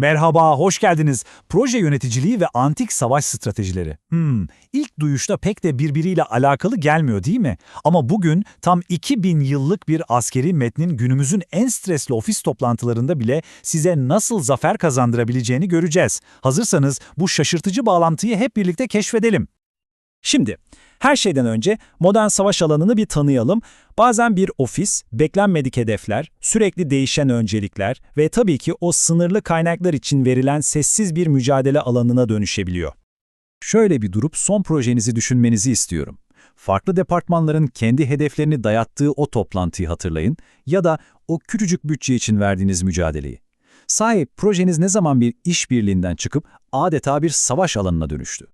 Merhaba, hoş geldiniz. Proje yöneticiliği ve antik savaş stratejileri. Hmm, ilk duyuşta pek de birbiriyle alakalı gelmiyor değil mi? Ama bugün tam 2000 yıllık bir askeri metnin günümüzün en stresli ofis toplantılarında bile size nasıl zafer kazandırabileceğini göreceğiz. Hazırsanız bu şaşırtıcı bağlantıyı hep birlikte keşfedelim. Şimdi, her şeyden önce modern savaş alanını bir tanıyalım. Bazen bir ofis, beklenmedik hedefler, sürekli değişen öncelikler ve tabii ki o sınırlı kaynaklar için verilen sessiz bir mücadele alanına dönüşebiliyor. Şöyle bir durup son projenizi düşünmenizi istiyorum. Farklı departmanların kendi hedeflerini dayattığı o toplantıyı hatırlayın ya da o küçücük bütçe için verdiğiniz mücadeleyi. Sahi projeniz ne zaman bir işbirliğinden çıkıp adeta bir savaş alanına dönüştü?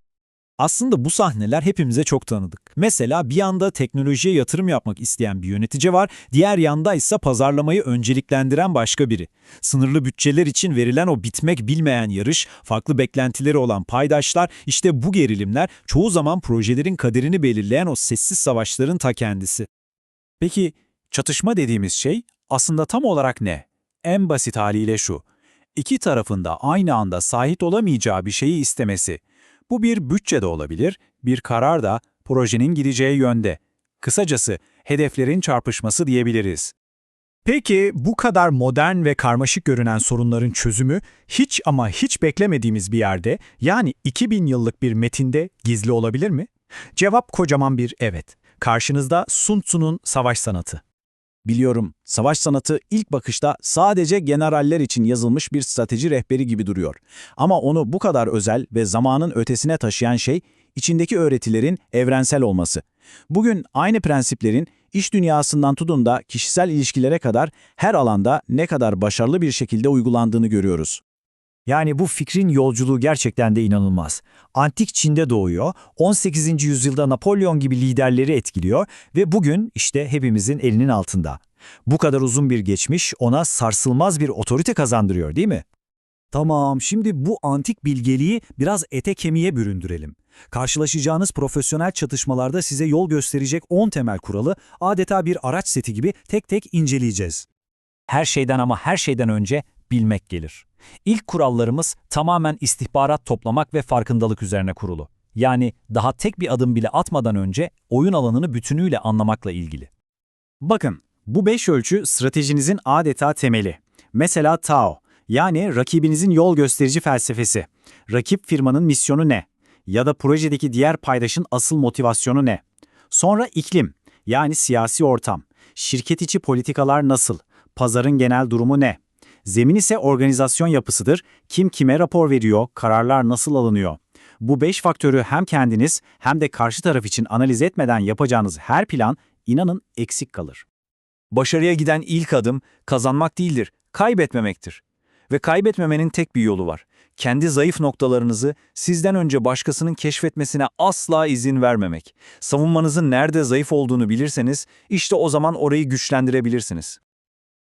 Aslında bu sahneler hepimize çok tanıdık. Mesela bir yanda teknolojiye yatırım yapmak isteyen bir yönetici var, diğer yanda ise pazarlamayı önceliklendiren başka biri. Sınırlı bütçeler için verilen o bitmek bilmeyen yarış, farklı beklentileri olan paydaşlar, işte bu gerilimler çoğu zaman projelerin kaderini belirleyen o sessiz savaşların ta kendisi. Peki çatışma dediğimiz şey aslında tam olarak ne? En basit haliyle şu. İki tarafında aynı anda sahip olamayacağı bir şeyi istemesi. Bu bir bütçe de olabilir, bir karar da projenin gideceği yönde. Kısacası hedeflerin çarpışması diyebiliriz. Peki bu kadar modern ve karmaşık görünen sorunların çözümü hiç ama hiç beklemediğimiz bir yerde yani 2000 yıllık bir metinde gizli olabilir mi? Cevap kocaman bir evet. Karşınızda Sun Tzu'nun savaş sanatı. Biliyorum, savaş sanatı ilk bakışta sadece generaller için yazılmış bir strateji rehberi gibi duruyor. Ama onu bu kadar özel ve zamanın ötesine taşıyan şey, içindeki öğretilerin evrensel olması. Bugün aynı prensiplerin iş dünyasından tutun da kişisel ilişkilere kadar her alanda ne kadar başarılı bir şekilde uygulandığını görüyoruz. Yani bu fikrin yolculuğu gerçekten de inanılmaz. Antik Çin'de doğuyor, 18. yüzyılda Napolyon gibi liderleri etkiliyor ve bugün işte hepimizin elinin altında. Bu kadar uzun bir geçmiş ona sarsılmaz bir otorite kazandırıyor değil mi? Tamam, şimdi bu antik bilgeliği biraz ete kemiğe büründürelim. Karşılaşacağınız profesyonel çatışmalarda size yol gösterecek 10 temel kuralı adeta bir araç seti gibi tek tek inceleyeceğiz. Her şeyden ama her şeyden önce bilmek gelir. İlk kurallarımız tamamen istihbarat toplamak ve farkındalık üzerine kurulu. Yani daha tek bir adım bile atmadan önce oyun alanını bütünüyle anlamakla ilgili. Bakın, bu beş ölçü stratejinizin adeta temeli. Mesela Tao, yani rakibinizin yol gösterici felsefesi. Rakip firmanın misyonu ne? Ya da projedeki diğer paydaşın asıl motivasyonu ne? Sonra iklim, yani siyasi ortam. Şirket içi politikalar nasıl? Pazarın genel durumu ne? Zemin ise organizasyon yapısıdır. Kim kime rapor veriyor, kararlar nasıl alınıyor? Bu beş faktörü hem kendiniz hem de karşı taraf için analiz etmeden yapacağınız her plan inanın eksik kalır. Başarıya giden ilk adım kazanmak değildir, kaybetmemektir. Ve kaybetmemenin tek bir yolu var. Kendi zayıf noktalarınızı sizden önce başkasının keşfetmesine asla izin vermemek. Savunmanızın nerede zayıf olduğunu bilirseniz işte o zaman orayı güçlendirebilirsiniz.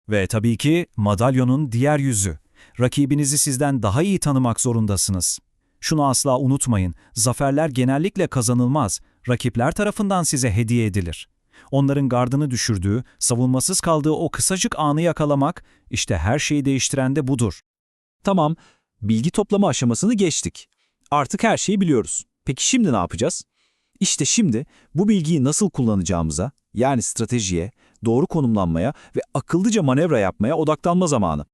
Ve tabii ki madalyonun diğer yüzü. Rakibinizi sizden daha iyi tanımak zorundasınız. Şunu asla unutmayın, zaferler genellikle kazanılmaz, rakipler tarafından size hediye edilir. Onların gardını düşürdüğü, savunmasız kaldığı o kısacık anı yakalamak, işte her şeyi değiştiren de budur. Tamam, bilgi toplama aşamasını geçtik. Artık her şeyi biliyoruz. Peki şimdi ne yapacağız? İşte şimdi bu bilgiyi nasıl kullanacağımıza, yani stratejiye, doğru konumlanmaya ve akıllıca manevra yapmaya odaklanma zamanı.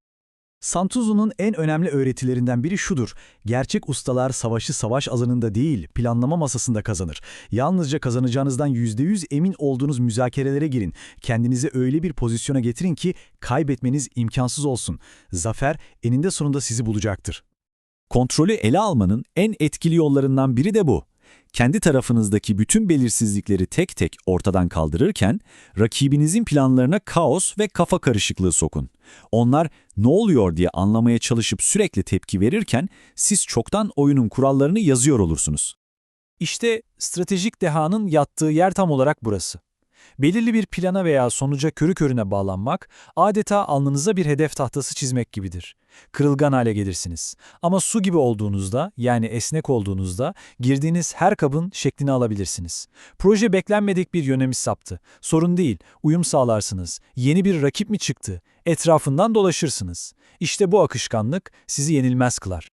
Santuzu'nun en önemli öğretilerinden biri şudur. Gerçek ustalar savaşı savaş alanında değil, planlama masasında kazanır. Yalnızca kazanacağınızdan %100 emin olduğunuz müzakerelere girin. Kendinizi öyle bir pozisyona getirin ki kaybetmeniz imkansız olsun. Zafer eninde sonunda sizi bulacaktır. Kontrolü ele almanın en etkili yollarından biri de bu kendi tarafınızdaki bütün belirsizlikleri tek tek ortadan kaldırırken, rakibinizin planlarına kaos ve kafa karışıklığı sokun. Onlar ne oluyor diye anlamaya çalışıp sürekli tepki verirken, siz çoktan oyunun kurallarını yazıyor olursunuz. İşte stratejik dehanın yattığı yer tam olarak burası. Belirli bir plana veya sonuca körü körüne bağlanmak, adeta alnınıza bir hedef tahtası çizmek gibidir. Kırılgan hale gelirsiniz. Ama su gibi olduğunuzda, yani esnek olduğunuzda, girdiğiniz her kabın şeklini alabilirsiniz. Proje beklenmedik bir yönemi saptı. Sorun değil, uyum sağlarsınız. Yeni bir rakip mi çıktı? Etrafından dolaşırsınız. İşte bu akışkanlık sizi yenilmez kılar.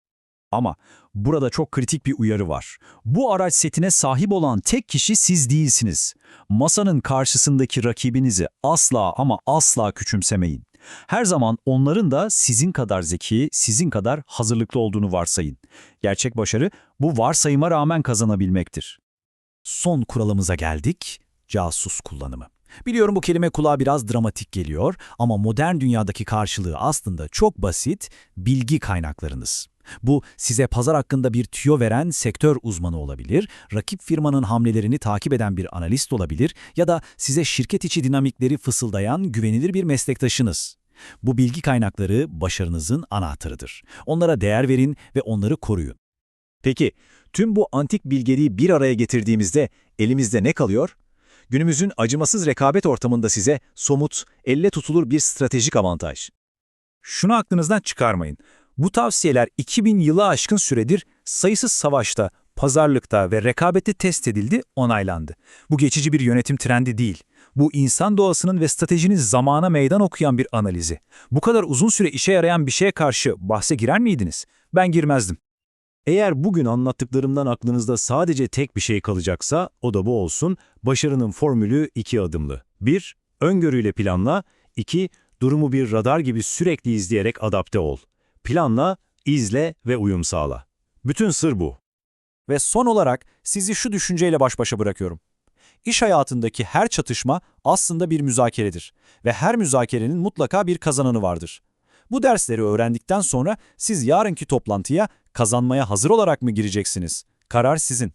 Ama burada çok kritik bir uyarı var. Bu araç setine sahip olan tek kişi siz değilsiniz. Masanın karşısındaki rakibinizi asla ama asla küçümsemeyin. Her zaman onların da sizin kadar zeki, sizin kadar hazırlıklı olduğunu varsayın. Gerçek başarı bu varsayıma rağmen kazanabilmektir. Son kuralımıza geldik, casus kullanımı. Biliyorum bu kelime kulağa biraz dramatik geliyor ama modern dünyadaki karşılığı aslında çok basit, bilgi kaynaklarınız. Bu size pazar hakkında bir tüyo veren sektör uzmanı olabilir, rakip firmanın hamlelerini takip eden bir analist olabilir ya da size şirket içi dinamikleri fısıldayan güvenilir bir meslektaşınız. Bu bilgi kaynakları başarınızın anahtarıdır. Onlara değer verin ve onları koruyun. Peki, tüm bu antik bilgeliği bir araya getirdiğimizde elimizde ne kalıyor? Günümüzün acımasız rekabet ortamında size somut, elle tutulur bir stratejik avantaj. Şunu aklınızdan çıkarmayın. Bu tavsiyeler 2000 yılı aşkın süredir sayısız savaşta, pazarlıkta ve rekabette test edildi, onaylandı. Bu geçici bir yönetim trendi değil. Bu insan doğasının ve stratejinin zamana meydan okuyan bir analizi. Bu kadar uzun süre işe yarayan bir şeye karşı bahse girer miydiniz? Ben girmezdim. Eğer bugün anlattıklarımdan aklınızda sadece tek bir şey kalacaksa o da bu olsun. Başarının formülü iki adımlı. 1. Öngörüyle planla. 2. Durumu bir radar gibi sürekli izleyerek adapte ol. Planla, izle ve uyum sağla. Bütün sır bu. Ve son olarak sizi şu düşünceyle baş başa bırakıyorum. İş hayatındaki her çatışma aslında bir müzakeredir ve her müzakerenin mutlaka bir kazananı vardır. Bu dersleri öğrendikten sonra siz yarınki toplantıya kazanmaya hazır olarak mı gireceksiniz? Karar sizin.